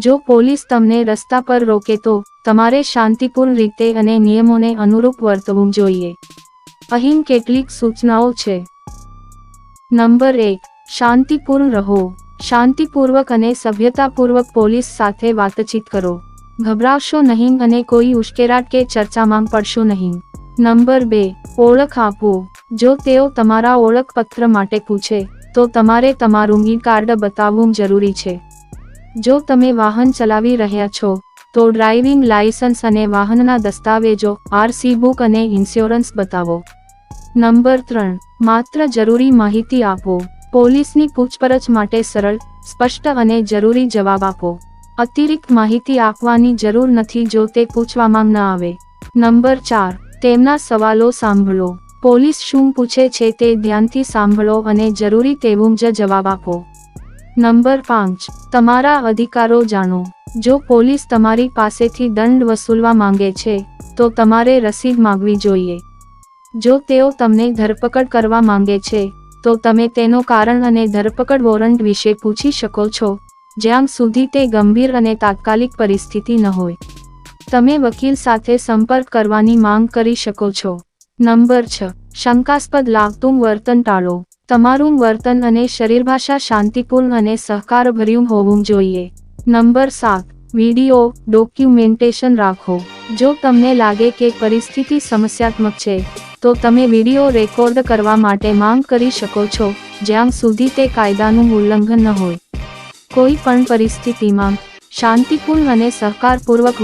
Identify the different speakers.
Speaker 1: જો પોલીસ તમને રસ્તા પર રોકે તો, તમારે શાંતિપૂર્ણ રીતે અને નિયમોને અનુરૂપ વર્તવું જોઈએ. અહીં કેટલીક સૂચનાઓ છે. નંબર એક, શાંતિપૂર્ણ રહો. શાંતિપૂર્વક અને સભ્યતાપૂર્વક પોલીસ સાથે વાતચીત કરો. ગભરાશો નહીં અને કોઈ ઉશ્કેરાટ કે ચર્ચામાં પડશો નહીં. નંબર બે, ઓળખ આપો. જો તેઓ તમારા ઓળખપત્ર માટે પૂછે, તો તમારે તમારું ઈ કાર્ડ બતાવવું જરૂરી છે. જો તમે વાહન ચલાવી રહ્યા છો, તો ડ્રાઇવિંગ લાયસન્સ અને વાહનના દસ્તાવેજો, આરસી બુક અને ઇન્સ્યોરન્સ બતાવો. નંબર ત્રણ. માત્ર જરૂરી માહિતી આપો. પોલીસની પૂછપરછ માટે સરળ, સ્પષ્ટ અને જરૂરી જવાબ આપો. અતિરિક્ત માહિતી આપવાની જરૂર નથી જો તે પૂછવામાં ન આવે. નંબર ચાર. તેમના સવાલો સાંભળો. પોલીસ શું પૂછે છે તે ધ્યાનથી સાંભળો અને જરૂરી તેવું જ જવાબ આપો. નંબર પાંચ, તમારા અધિકારો જાણો. જો પોલીસ તમારી પાસેથી દંડ વસૂલવા માંગે છે, તો તમારે રસીદ માંગવી જોઈએ. જો તેઓ તમને ધરપકડ કરવા માંગે છે, તો તમે તેનો કારણ અને ધરપકડ વોરંટ વિશે પૂછી શકો છો, જ્યાં સુધી તે ગંભીર અને તાત્કાલિક પરિસ્થિતિ ન હોય. તમે વકીલ સાથે સંપર્ક કરવાની માંગ કરી શકો છો. નંબર છ, શંકાસ્પદ લાગતું વર્તન ટાળો. તમારું વર્તન અને શરીરભાષા શાંતિપૂર્ણ અને સહકારભર્યું હોવું જોઈએ. નંબર સાત વીડિયો ડોક્યુમેન્ટેશન રાખો. જો તમને લાગે કે પરિસ્થિતિ સમસ્યાત્મક છે, તો તમે વીડિયો રેકોર્ડ કરવા માટે માંગ કરી શકો છો, જ્યાં સુધી તે કાયદાનું ઉલ્લંઘન ન હોય. કોઈ પણ પરિસ્થિતિમાં શાંતિપૂર્ણ અને સહકારપૂર્વક